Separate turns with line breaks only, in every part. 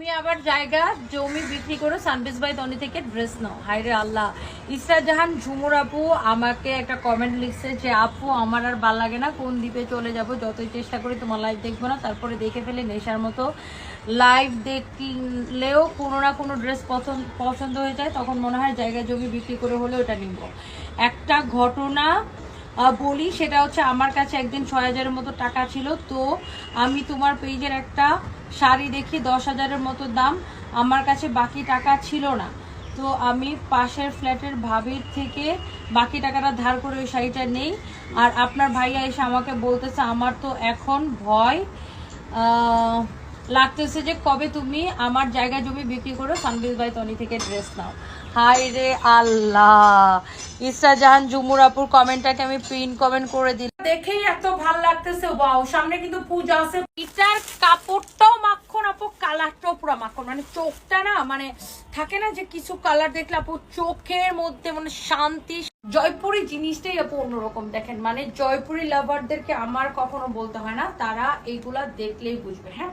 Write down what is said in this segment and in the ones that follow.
তুমি আবার জায়গা, জমি বিক্রি করে সানবিজ বাই তনি থেকে ড্রেস নাও। হাইরে আল্লাহ। ইসরা জাহান, ঝুমুর আপু, আমাকে একটা কমেন্ট লিখছে যে, আপু, আমার আর ভালো লাগে না, কোন দ্বীপে চলে যাব? যতই চেষ্টা করি, তোমার লাইভ দেখব না। তারপরে দেখে ফেলে নেশার মতো লাইভ দেখলেও কোনো না কোনো ড্রেস পছন্দ পছন্দ হয়ে যায়। তখন মনে হয় জায়গা জমি বিক্রি করে হলে ওটা নিব। একটা ঘটনা বলি, সেটা হচ্ছে আমার কাছে একদিন ছয় হাজারের মতো টাকা ছিল। তো আমি তোমার পেজের একটা শাড়ি দেখি, দশ হাজারের মতো দাম। আমার কাছে বাকি টাকা ছিল না। তো আমি পাশের ফ্ল্যাটের ভাবির থেকে বাকি টাকাটা ধার করে ওই শাড়িটা নেই। আর আপনার ভাইয়া এসে আমাকে বলতেছে, আমার তো এখন ভয় লাগতেছে যে কবে তুমি আমার জায়গা জমি বিক্রি করো, সানবিজ বাই তনি থেকে ড্রেস নাও। হাই রে আল্লাহ। ইসরা জাহান জুমুর আপুর কমেন্টটাকে আমি প্রিন্ট কমেন্ট করে দিলাম। দেখেই এত ভালো লাগতেছে ওয়াও সামনে কিন্তু পূজা আছে। এটার কাপড়টাও মাখন, আপু, কালারটাও পুরো মাখন। মানে চোখটা না মানে থাকে না যে কিছু কালার দেখলে আপু, চোখের মধ্যে মানে শান্তি। জয়পুরি জিনিসটাই আপু অন্যরকম, দেখেন। মানে জয়পুরি লাভারদেরকে আমার কখনো বলতে হয় না, তারা এইগুলা দেখলেই বুঝবে হ্যাঁ?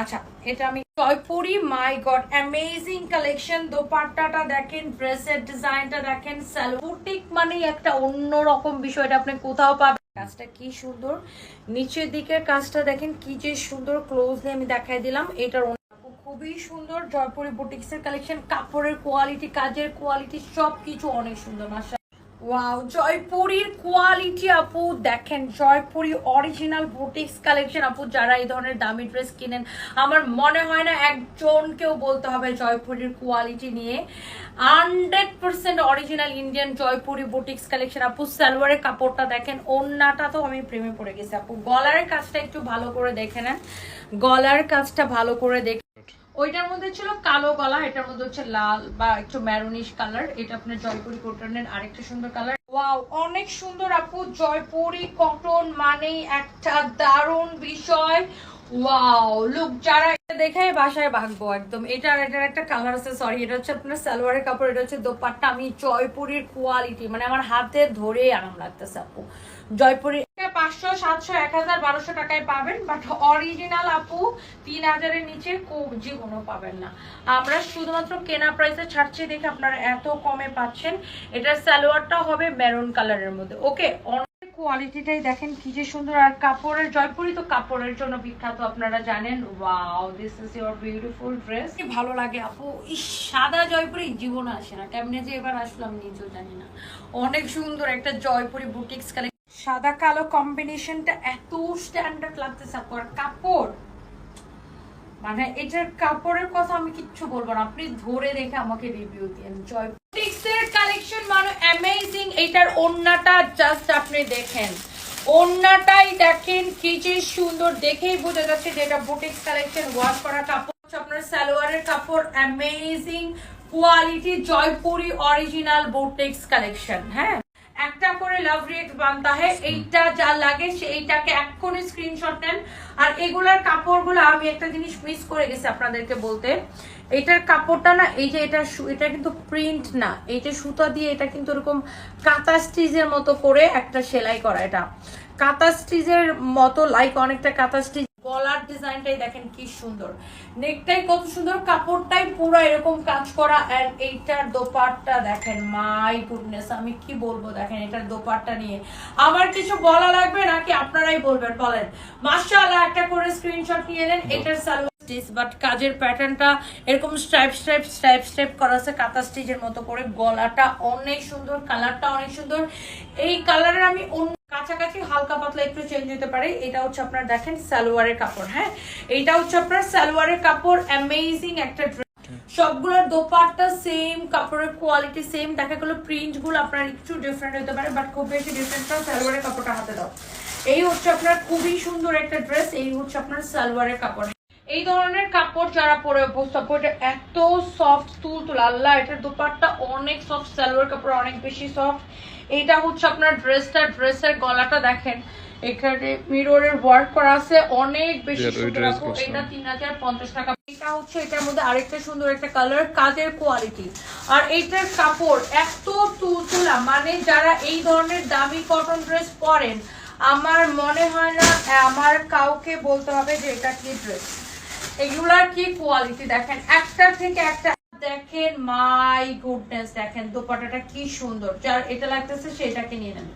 আচ্ছা এটা আমি Jaipuri my god amazing collection দোপাট্টাটা দেখেন ড্রেসের ডিজাইনটা দেখেন বুটিক মানেই একটা অন্যরকম বিষয় এটা আপনি কোথাও পাবেন। কাজটা কি সুন্দর? নিচের দিকের কাজটা দেখেন, কি যে সুন্দর ক্লোজলি আমি দেখাই দিলাম। এটার খুবই সুন্দর জয়পুরি বুটিক্স এর কালেকশন কাপড়ের কোয়ালিটি কাজের কোয়ালিটি সবকিছু অনেক সুন্দর মাসা ওয়াও জয়পুরীর কোয়ালিটি আপু, দেখেন জয়পুরি অরিজিনাল বুটিক্স কালেকশন আপু, যারা এই ধরনের দামি ড্রেস কিনেন, আমার মনে হয় না একজনকেও বলতে হবে জয়পুরীর কোয়ালিটি নিয়ে। Hundred percent original Indian Jaipuri boutiques collection আপু, সালোয়ারের কাপড়টা দেখেন, ওন্নাটা তো আমি প্রেমে পড়ে গেছি, আপু। গলার কাজটা একটু ভালো করে দেখে নেন। গলার কাজটা ভালো করে দেখে ওইটার মধ্যে ছিল কালো গলা, এটার মধ্যে হচ্ছে লাল বা একটু ম্যারুনিশ কালার। এটা আপনার জয়পুরি কটনের আরেকটা সুন্দর কালার। ওয়াও, অনেক সুন্দর আপু। জয়পুরি কটন মানেই একটা দারুণ বিষয়। ওয়াও, লুক যারা এটা দেখে বাসায় ভাগবো একদম। এটা এটার একটা কালার আছে সরি এটা হচ্ছে আপনার সালোয়ারের কাপড়, এটা হচ্ছে দোপাট্টা। আমি জয়পুরির কোয়ালিটি মানে আমার হাতে ধরে আরাম লাগতেছে আপু। জয়পুরি পাঁচশো, সাতশো, এক হাজার, বারোশো টাকায় পাবেন বাট অরিজিনাল আপু তিন হাজারের নিচে জীবনও পাবেন না। আমরা শুধুমাত্র কেনা প্রাইসে ছাড়ছি দেখে আপনারা এত কমে পাচ্ছেন। এটার সালোয়ারটা হবে মেরুন কালারের মধ্যে। ওকে কোয়ালিটিটাই দেখেন, কি যে সুন্দর। আর কাপড়ের, জয়পুরি তো কাপড়ের জন্য বিখ্যাত, আপনারা জানেন। Wow this is your beautiful dress ভালো লাগে আপু। সাদা জয়পুরি জীবন আসে না। কেমনে যে এবার আসলাম নিজেও জানি না। অনেক সুন্দর একটা জয়পুরি বুটিক্স কালেকশন সাদা কালো কম্বিনেশনটা এত স্ট্যান্ডার্ড লাগতেছে আপু আর কাপড়। মানে এটার কাপড়ের কথা আমি কিচ্ছু বলব না। আপনি ধরে দেখে আমাকে রিভিউ দিন জয় বুটিক্সের কালেকশন মানে অ্যামেজিং এটার ওন্নাটা জাস্ট আপনি দেখেন। ওন্নাটাই দেখেন কি যে সুন্দর। দেখেই বোঝা যাচ্ছে যে এটা বুটিক্স কালেকশন ওয়াশ করা কাপড় আপনার সালোয়ারের কাপড়। Amazing quality Jaipuri original boutiques collection হ্যাঁ? একটা করে লাভ রেট বানতা হয়, এইটা যা লাগে সেইটাকে এক্ষুনি স্ক্রিনশট নেন। আর এগুলার কাপড়গুলো আমি একটা জিনিস মিস করে গেছি আপনাদেরকে বলতে। এটার কাপড়টা না, এই যে এটা এটা কিন্তু প্রিন্ট না, এই যে সুতা দিয়ে এটা কিন্তু এরকম কাঁথা স্টিচের মতো করে একটা সেলাই করা এটা। কাঁথা স্টিচের মতো লাইক অনেকটা কাঁথা স্টিচ গলার ডিজাইনটাই দেখেন কি সুন্দর। নেকটাই কত সুন্দর, কাপড়টাই পুরো এরকম কাজ করা আর এইটার দোপাট্টা দেখেন মাই গুডনেস আমি কি বলব দেখেন এটার দোপাট্টা নিয়ে। আমার কিছু বলা লাগবে নাকি আপনারাই বলবেন, বলেন। মাশাআল্লাহ, একটা করে স্ক্রিনশট নিয়ে নেন, এটার সালোয়ার স্টিচ বাট কাজের প্যাটার্নটা এরকম স্ট্রাইপ করা আছে স্টিচের মতো করে। গলাটা অনেক সুন্দর কালারটা অনেক সুন্দর। এই কালারের আমি অন্য কাছাকাছি হালকা পাতলা একটু চেঞ্জ হতে পারে। এটা হচ্ছে আপনার দেখেন সালোয়ারের কাপড় হ্যাঁ? এইটা হচ্ছে আপনার সালোয়ারের কাপড় অ্যামেজিং একটা সবগুলোর দোপাট্টা সেম কাপড়ের কোয়ালিটি সেম দেখা গেলো প্রিন্টগুলো আপনার একটু ডিফারেন্ট হতে পারে বাট খুব বেশি ডিফারেন্ট না সালোয়ারের কাপড়টা হাতে দাও। এই হচ্ছে আপনার খুবই সুন্দর একটা ড্রেস এই হচ্ছে আপনার সালোয়ারের কাপড়। এই ধরনের কাপড় যারা পরে অভ্যস্ত আপু, এটা এত সফট তুল তুল আল্লাহ এটার দোপাট্টা অনেক সফট সালোয়ার কাপড় অনেক বেশি সফট এইটা হচ্ছে আপনার ড্রেসটা ড্রেসের গলাটা দেখেন। এখানে মিররের ওয়ার্ক করা আছে অনেক বেশি এটা তিন হাজার পঞ্চাশ টাকা। এটা হচ্ছে এটার মধ্যে আরেকটা সুন্দর একটা কালার কাজের কোয়ালিটি আর এইটার কাপড় এত তুলতুলা মানে যারা এই ধরনের দামি কটন ড্রেস পরেন আমার মনে হয় না আমার কাউকে বলতে হবে যে এটা কি ড্রেস এগুলার কি কোয়ালিটি দেখেন একটা থেকে একটা দেখেন মাই গুডনেস দেখেন দোপাটাটা কি সুন্দর। যার এটা লাগতেছে সেটাকে নিয়ে নেন।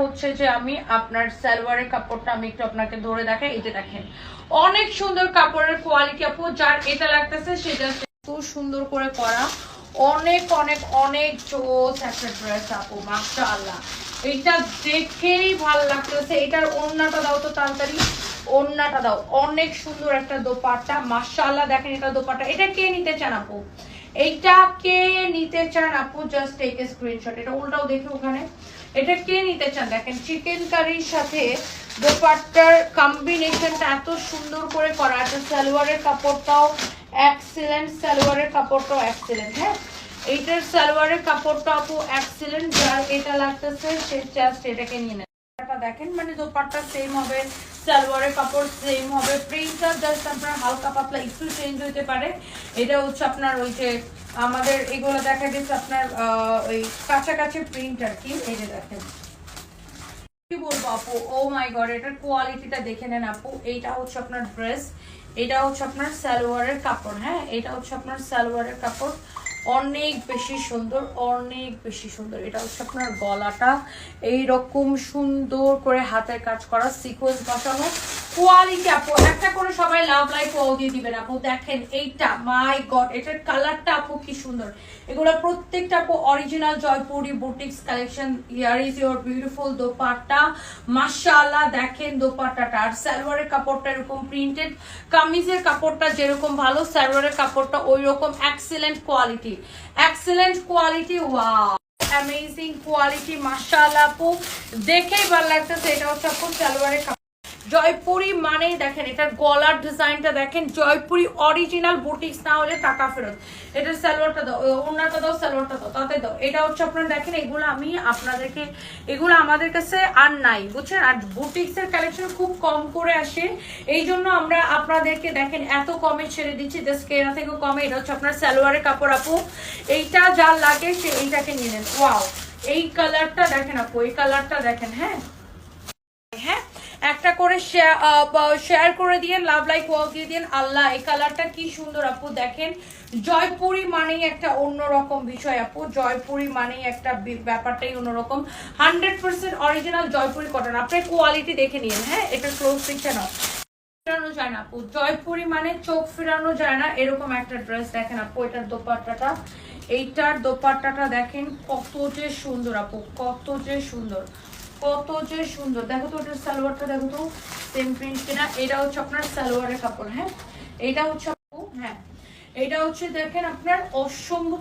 হচ্ছে যে আমি আপনার সালোয়ারের কাপড়টা আমি একটু আপনাকে ধরে দেখাই যে দেখেন। অনেক সুন্দর কাপড়ের কোয়ালিটি আপু, যার এটা লাগতেছে সেটা সুন্দর করে করা অনেক অনেক অনেক জোস একটা ড্রেস আপু, মাশাআল্লাহ। এইটা দেখেই ভালো লাগতেছে। এটার ওড়নাটা দাও তো তাড়াতাড়ি। ওড়নাটা দাও। অনেক সুন্দর একটা দোপাট্টা। মাশাআল্লাহ, দেখেন এটা দোপাট্টা। এটা কে নিতে চান আপু? এইটা কে নিতে চান আপু? জাস্ট টেক এ স্ক্রিনশট এটা উল্টাও দেখে ওখানে। এটা কে নিতে চান? দেখেন চিকেন কারির সাথে দোপাট্টার কম্বিনেশনটা এত সুন্দর করে করা আছে। সালোয়ারের কাপড়টাও এক্সিলেন্ট সালোয়ারের কাপড়টাও এক্সিলেন্ট হ্যাঁ? এইটার সালোয়ারের কাপড়টা আপু এক্সিলেন্ট যার এটা লাগতেছে, সে জাস্ট এটাকে নিয়ে নেন দেখেন মানে দোপাট্টা সেম হবে, সালোয়ারের কাপড় সেম হবে প্রিন্টটা জাস্ট আপনার হালকা পাতলা, একটু চেঞ্জ হতে পারে। এটা হচ্ছে আপনার ওই যে আমাদের এগুলো দেখা গেছে আপনার ওই কাছাকাছি প্রিন্ট আর কি, এই যে দেখেন। কি বলব আপু? ও মাই গড এটার কোয়ালিটিটা দেখে নেন আপু। এইটা হচ্ছে আপনার ড্রেস এটা হচ্ছে আপনার সালোয়ারের কাপড় হ্যাঁ? এটা হচ্ছে আপনার সালোয়ারের কাপড়। অনেক বেশি সুন্দর, অনেক বেশি সুন্দর। এটা হচ্ছে আপনার গলাটা। এইরকম সুন্দর করে হাতের কাজ করা সিকোয়েন্স বসানো। কোয়ালিটি আপু একটা করে সবাই লাভ লাইফ ও দিয়ে দিবেন আপু, দেখেন, এইটা মাই গড এটার কালারটা আপু কি সুন্দর। এগুলো প্রত্যেকটা আপু original Jaipuri boutiques collection here is your beautiful dupatta. মাশাআল্লাহ, দেখেন দোপাট্টাটা। আর সালোয়ারের কাপড়টা এরকম প্রিন্টেড কামিজের কাপড়টা যেরকম ভালো, সালোয়ারের কাপড়টা ওই রকম excellent quality excellent quality wow amazing quality মাশাআল্লাহ, আপু। দেখেই ভালো লাগতেছে, এটা হচ্ছে আপু সালোয়ারের জয়পুরি মানেই দেখেন, এটার গলার ডিজাইনটা দেখেন, জয়পুরি অরিজিনাল বুটিক্স না হলে টাকা ফেরত। এটার সালোয়ারটা দাও ওনারটা দাও, সালোয়ারটা দাও, তাতে দাও। এটা হচ্ছে আপনারা দেখেন, এগুলো আমি আপনাদেরকে, এগুলো আমাদের কাছে আর নাই, বুঝছেন? আর বুটিক্সের কালেকশন খুব কম করে আসে। এই জন্য আমরা আপনাদেরকে দেখেন, এত কমে ছেড়ে দিচ্ছি জাস্ট কেনা থেকে কমে। এটা হচ্ছে আপনার সালোয়ারের কাপড়, আপু। এইটা যা লাগে সে এইটাকে নিয়ে নেন। ওয়াও, এই কালারটা দেখেন, আপু, এই কালারটা দেখেন হ্যাঁ? হ্যাঁ? একটা করে শেয়ার করে দিয়ে লাভ লাইক ওয়াল দিয়ে দিন। আল্লাহ, এই কালারটা কি সুন্দর আপু, দেখেন। জয়পুরি মানেই একটা অন্যরকম বিষয় আপু। জয়পুরি মানেই একটা ব্যাপারটাই অন্যরকম। Hundred percent original Jaipuri cotton আপনার কোয়ালিটি দেখে নিন হ্যাঁ? এটা ক্লোজ নাও ফেরানো যায় না আপু। জয়পুরি মানে চোখ ফেরানো যায় না। এরকম একটা ড্রেস দেখেন আপু, এটার দোপাট্টাটা। এইটার দোপাট্টাটা দেখেন কত যে সুন্দর আপু, কত যে সুন্দর। কত যে সুন্দর। দেখো তো ওটার সালোয়ারটা, দেখো তো সেম প্রিন্ট কিনা। এটা হচ্ছে আপনার সালোয়ারের কাপড় হ্যাঁ? এটা হচ্ছে হ্যাঁ। এটা হচ্ছে দেখেন আপনার অসম্ভব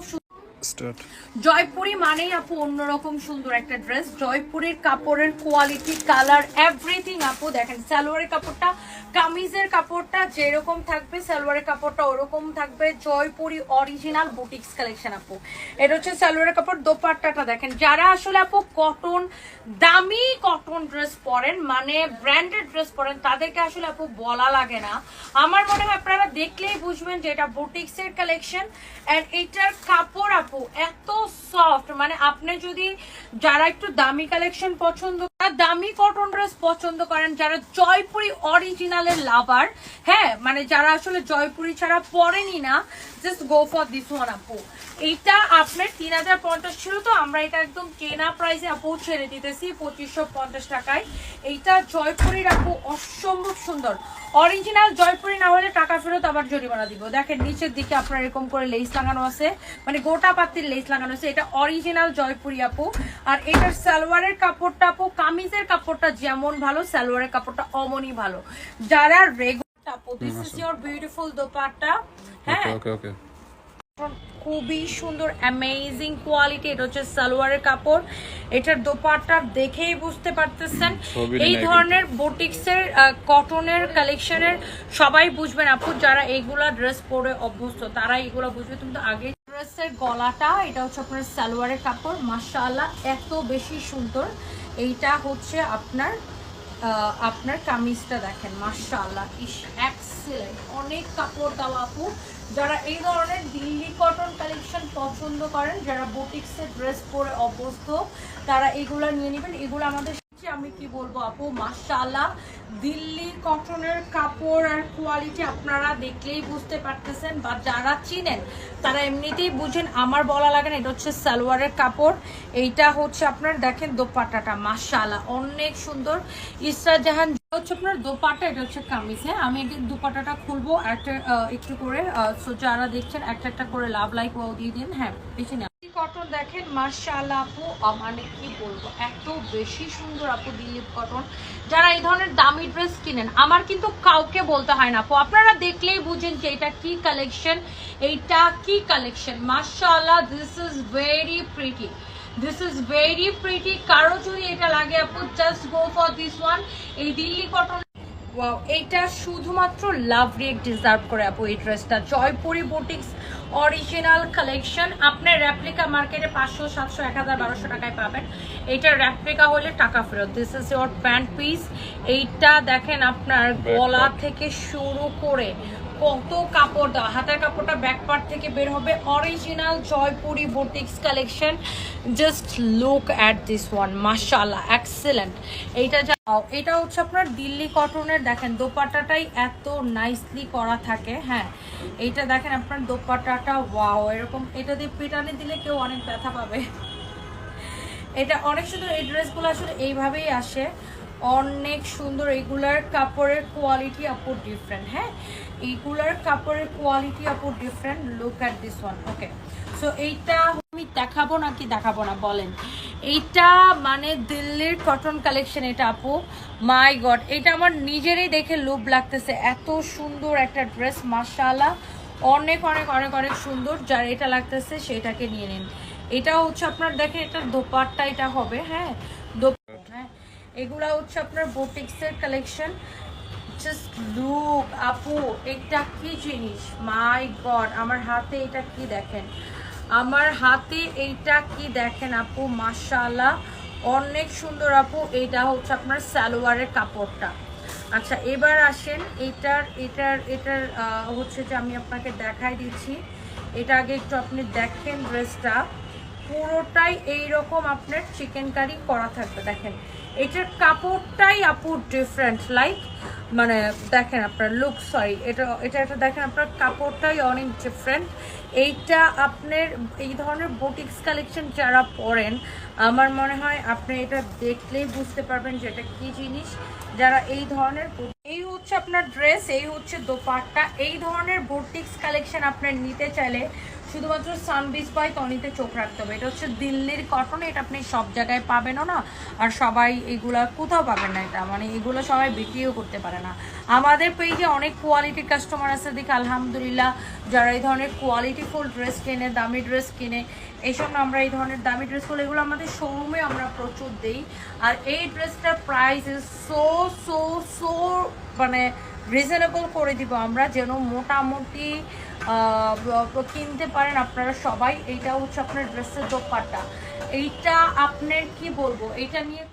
স্টার্ট।
জয়পুরি মানেই আপু অন্যরকম সুন্দর একটা ড্রেস জয়পুরের কাপড়ের কোয়ালিটি কালার এভরিথিং আপু। দেখেন, সালোয়ারের কাপড়টা, কামিজের কাপড়টা যেরকম থাকবে, সালোয়ারের কাপড়টা ওরকম থাকবে। জয়পুরি অরিজিনাল বুটিক্স কালেকশন আপু। এটা হচ্ছে সালোয়ারের কাপড় দোপাট্টাটা, দেখেন। যারা আসলে আপু কটন দামি কটন ড্রেস পরেন মানে ব্র্যান্ডেড ড্রেস পরেন, তাদেরকে আসলে আপু বলা লাগে না। আমার মনে হয় আপনারা দেখলেই বুঝবেন যে এটা বুটিক্সের কালেকশন এন্ড এটার কাপড় আপু এত সফট মানে আপনি যদি যারা একটু দামি কালেকশন পছন্দ দামি কটন ড্রেস পছন্দ করেন, যারা জয়পুরি অরিজিনালের লাভার হ্যাঁ মানে যারা আসলে জয়পুরি ছাড়া পরেনি না just go for this one আপু। এইটা আপনার তিন হাজার পঞ্চাশ ছিল তো, আমরা এটা একদম কেনা প্রাইসে আপু, ছেড়ে দিতেছি পঁচিশশো পঞ্চাশ টাকায়। এইটা জয়পুরির, আপু, অসম্ভব সুন্দর। অরিজিনাল জয়পুরি না হলে টাকা ফেরত আবার জরিমানা দিব। দেখেন, নিচের দিকে আপনার এরকম করে লেস লাগানো আছে। মানে গোটা পাতির লেস লাগানো আছে এটা অরিজিনাল জয়পুরি আপু। আর এটার সালোয়ারের কাপড়টা আপু কামিজের কাপড়টা যেমন ভালো সালোয়ারের কাপড়টা অমনই ভালো। যারা রেগুলার আপু দিস ইজ বিউটিফুল দোপাট্টা হ্যাঁ?
ওকে ওকে।
খুবই সুন্দর অ্যামেজিং কোয়ালিটি এটা হচ্ছে সালোয়ারের কাপড়। এটার দোপাট্টা দেখেই বুঝতে পারতেছেন। এই ধরনের বুটিক্সের কটনের কালেকশনের সবাই বুঝবেন আপু যারা এইগুলা ড্রেস পরে অভ্যস্ত তারা এগুলো বুঝবে। তুমি তো আগে ড্রেসের গলাটা, এটা হচ্ছে আপনার সালোয়ারের কাপড়। মাশাআল্লাহ, এত বেশি সুন্দর। এইটা হচ্ছে আপনার আপনার কামিজটা দেখেন, মাশাআল্লাহ, ইস এক্সেলেন্ট অনেক কাপড় দেওয়া আপু। যারা এই ধরনের দিল্লি কটন কালেকশন পছন্দ করেন, যারা বুটিক্সের ড্রেস পরে অভ্যস্ত, তারা এগুলো নিয়ে নেবেন। এগুলো আমাদের যে আমি কি বলব আপু? মাশাআল্লাহ দিল্লি কটনের কাপড় আর কোয়ালিটি আপনারা দেখলেই বুঝতে পারতেছেন, বা যারা চিনেন, তারা এমনিতেই বুঝেন, আমার বলা লাগে না, এটা হচ্ছে সালোয়ারের কাপড়, এইটা হচ্ছে আপনার দেখেন দোপাট্টাটা, মাশাআল্লাহ, অনেক সুন্দর। ইসরা জাহান হচ্ছে আপনার দোপাটা এটা হচ্ছে কামিজ হ্যাঁ? আমি একদিন দোপাট্টাটা খুলবো, একটা একটু করে সো যারা দেখছেন, একটা একটা করে লাভ লাইক দিয়ে দিন হ্যাঁ বেশি কটন দেখেন মার্শাল্লাহ আপু মানে কি বলব? এত বেশি সুন্দর আপু দিলীপ কটন। যারা এই ধরনের দামি ড্রেস কিনেন, আমার কিন্তু কাউকে বলতে হয় না আপু। আপনারা দেখলেই বুঝেন যে এটা কি কালেকশন এইটা কি কালেকশন মার্শাল্লাহ this is very pretty this is very pretty কারও যদি এটা লাগে আপু just go for this one এই দিল্লি কটন এইটা শুধুমাত্র লাভ রেক ডিজার্ভ করে আপু এই ড্রেসটা। Jaipuri boutiques original collection. আপনার র্যাপ্লিকা মার্কেটে পাঁচশো সাতশো এক হাজার বারোশো টাকায় পাবেন। এইটা র্যাপ্লিকা হলে টাকা ফেরত। This is your pant piece এইটা দেখেন আপনার গলা থেকে শুরু করে কত কাপড় দেওয়া? হাতের কাপড়টা ব্যাক পার্ট থেকে বের হবে। Original Jaipuri boutiques collection just look at this one মাশাআল্লাহ এক্সেলেন্ট এইটা যা এটা হচ্ছে আপনার দিল্লি কটনের দেখেন, দোপাট্টাটাই এত নাইসলি করা থাকে হ্যাঁ। এইটা দেখেন আপনার দোপাট্টাটা ওয়াও এরকম। এটা দিয়ে পিটানি দিলে কেউ অনেক ব্যথা পাবে। এটা অনেক সুন্দর, এই ড্রেসগুলো আসলে এইভাবেই আসে। অনেক সুন্দর। এগুলার কাপড়ের কোয়ালিটি আপু ডিফারেন্ট হ্যাঁ? এইগুলার কাপড়ের কোয়ালিটি আপু different look at this one okay so এইটা আমি দেখাবো নাকি দেখাবো না, বলেন। এইটা মানে দিল্লির কটন কালেকশন এটা আপু। মাই গড এটা আমার নিজেরই দেখে লুপ লাগতেছে। এত সুন্দর একটা ড্রেস মার্শাল্লাহ অনেক অনেক অনেক অনেক সুন্দর। যার এটা লাগতেছে, সেটাকে নিয়ে নিন। এটা হচ্ছে আপনার, দেখেন, এটা দোপাট্টা এটা হবে হ্যাঁ? এগুলা হচ্ছে আপনার বোটিক্সের কালেকশন জাস্ট লুক আপু, এটা কি জিনিস? মাই গড আমার হাতে এটা কি দেখেন? আমার হাতে এইটা কি দেখেন আপু? মাশাআল্লাহ, অনেক সুন্দর আপু। এইটা হচ্ছে আপনার সালোয়ারের কাপড়টা। আচ্ছা এবার আসেন, এটার এটার এটার হচ্ছে যে আমি আপনাকে দেখাই দিচ্ছি। এটা আগে একটু আপনি দেখেন ড্রেসটা পুরোটাই এইরকম আপনার চিকেন কারি করা থাকবে। দেখেন এটার কাপড়টাই আপু ডিফারেন্ট লাইক মানে দেখেন আপনার লুক সরি এটা এটা এটা দেখেন আপনার কাপড়টাই অনেক ডিফারেন্ট এইটা আপনার, এই ধরনের বুটিক্স কালেকশন যারা পরেন, আমার মনে হয় আপনি এটা দেখলেই বুঝতে পারবেন যে এটা কী জিনিস। যারা এই ধরনের এই হচ্ছে আপনার ড্রেস এই হচ্ছে দোপাট্টা, এই ধরনের বুটিক্স কালেকশন আপনার নিতে চাইলে শুধুমাত্র সানবিজ বাই তনিতে চোখ রাখতে হবে। এটা হচ্ছে দিল্লির কটন এটা আপনি সব জায়গায় পাবেনও না। আর সবাই এগুলা কোথাও পাবেন না এটা। মানে এগুলো সবাই বিক্রিও করতে পারে না। আমাদের পেজে অনেক কোয়ালিটির কাস্টমার আছে। দেখি আলহামদুলিল্লাহ, যারা এই ধরনের কোয়ালিটিফুল ড্রেস কেনে, দামি ড্রেস কিনে এইসব আমরা এই ধরনের দামি ড্রেসগুলো এগুলো আমাদের শোরুমে আমরা প্রচুর দিই। আর এই ড্রেসটার price is so so so মানে রিজনেবল করে দিব আমরা, যেন মোটামুটি কিনতে পারেন আপনারা সবাই। এইটা হচ্ছে আপনার ড্রেসের দোপাট্টা। এইটা আপনার কি বলব? এইটা নিয়ে